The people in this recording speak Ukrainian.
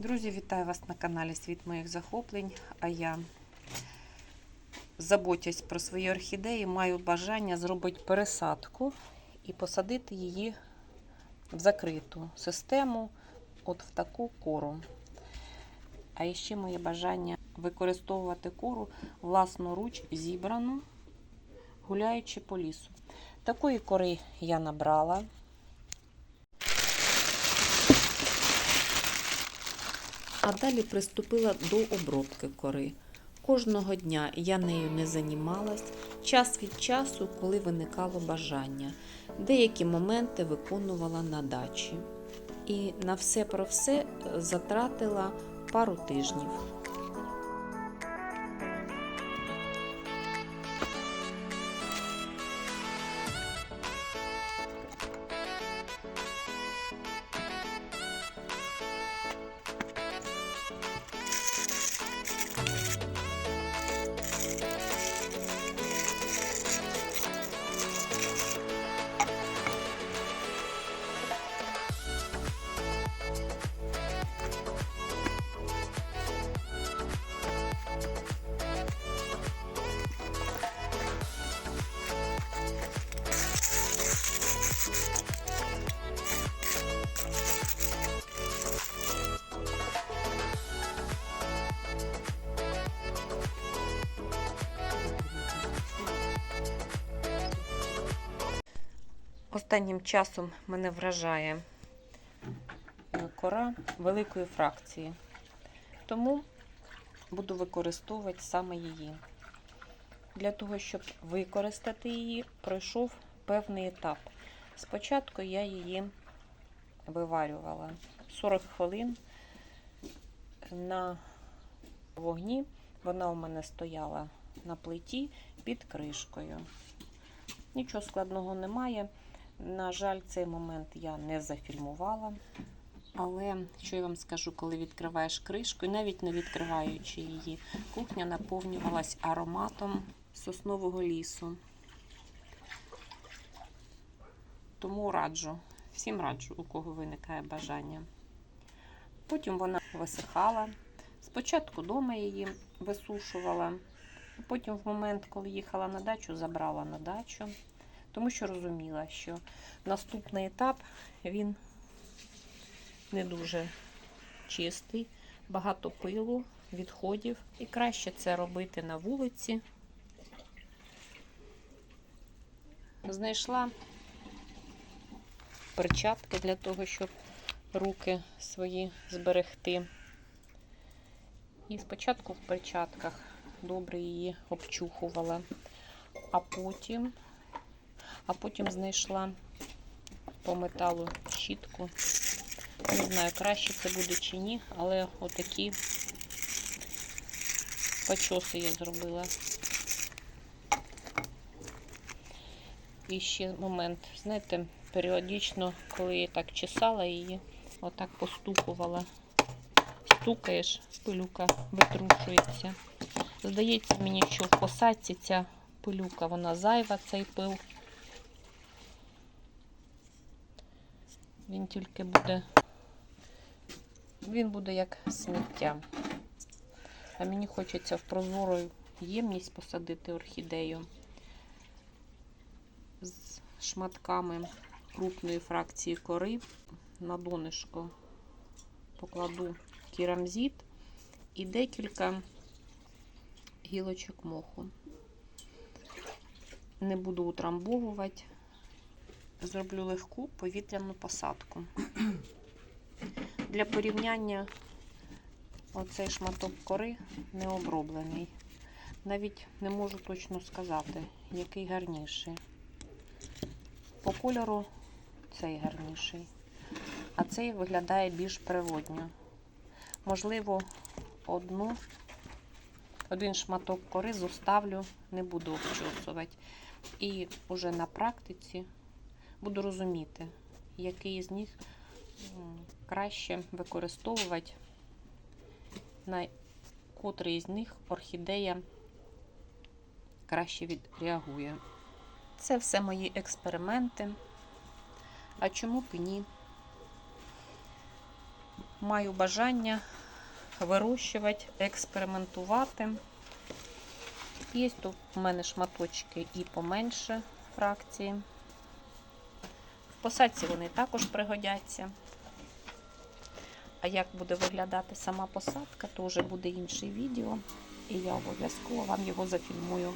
Друзі, вітаю вас на каналі Світ моїх захоплень. А я, заботясь про свої орхідеї, маю бажання зробити пересадку і посадити її в закриту систему, от в таку кору. А ще моє бажання використовувати кору власноруч зібрану, гуляючи по лісу. Такої кори я набрала. А далі приступила до обробки кори. Кожного дня я нею не займалась, час від часу, коли виникало бажання. Деякі моменти виконувала на дачі. І на все про все затратила пару тижнів. Останнім часом мене вражає е, кора великої фракції. Тому буду використовувати саме її. Для того, щоб використати її, пройшов певний етап. Спочатку я її виварювала 40 хвилин на вогні. Вона у мене стояла на плиті під кришкою. Нічого складного немає. На жаль, цей момент я не зафільмувала. Але що я вам скажу, коли відкриваєш кришку, і навіть не відкриваючи її, кухня наповнювалась ароматом соснового лісу. Тому раджу, всім раджу, у кого виникає бажання. Потім вона висихала. Спочатку вдома її висушувала, потім в момент, коли їхала на дачу, забрала на дачу тому що розуміла, що наступний етап він не дуже чистий, багато пилу, відходів, і краще це робити на вулиці. Знайшла перчатки для того, щоб руки свої зберегти. І спочатку в перчатках добре її обчухувала, а потім а потім знайшла по металу щітку. Не знаю, краще це буде чи ні, але отакі почоси я зробила. І ще момент, знаєте, періодично, коли я так чесала її, отак постукувала. Стукаєш, пилюка витрушується. Здається мені, що в посадці ця пилюка, вона зайва, цей пил. Він тільки буде, він буде як сміття. А мені хочеться в прозору ємність посадити орхідею з шматками крупної фракції кори. На донишко покладу керамзит і декілька гілочок моху. Не буду утрамбовувати зроблю легку повітряну посадку. Для порівняння оцей шматок кори не оброблений. Навіть не можу точно сказати, який гарніший. По кольору цей гарніший, а цей виглядає більш природньо. Можливо, одну, один шматок кори зоставлю, не буду обчосувати. І вже на практиці буду розуміти, який з них краще використовувати, на котрий з них орхідея краще відреагує. Це все мої експерименти. А чому б ні? маю бажання вирощувати, експериментувати. Є тут у мене шматочки і поменше фракції. Посадці вони також пригодяться. А як буде виглядати сама посадка, то вже буде інше відео, і я обов'язково вам його зафільмую.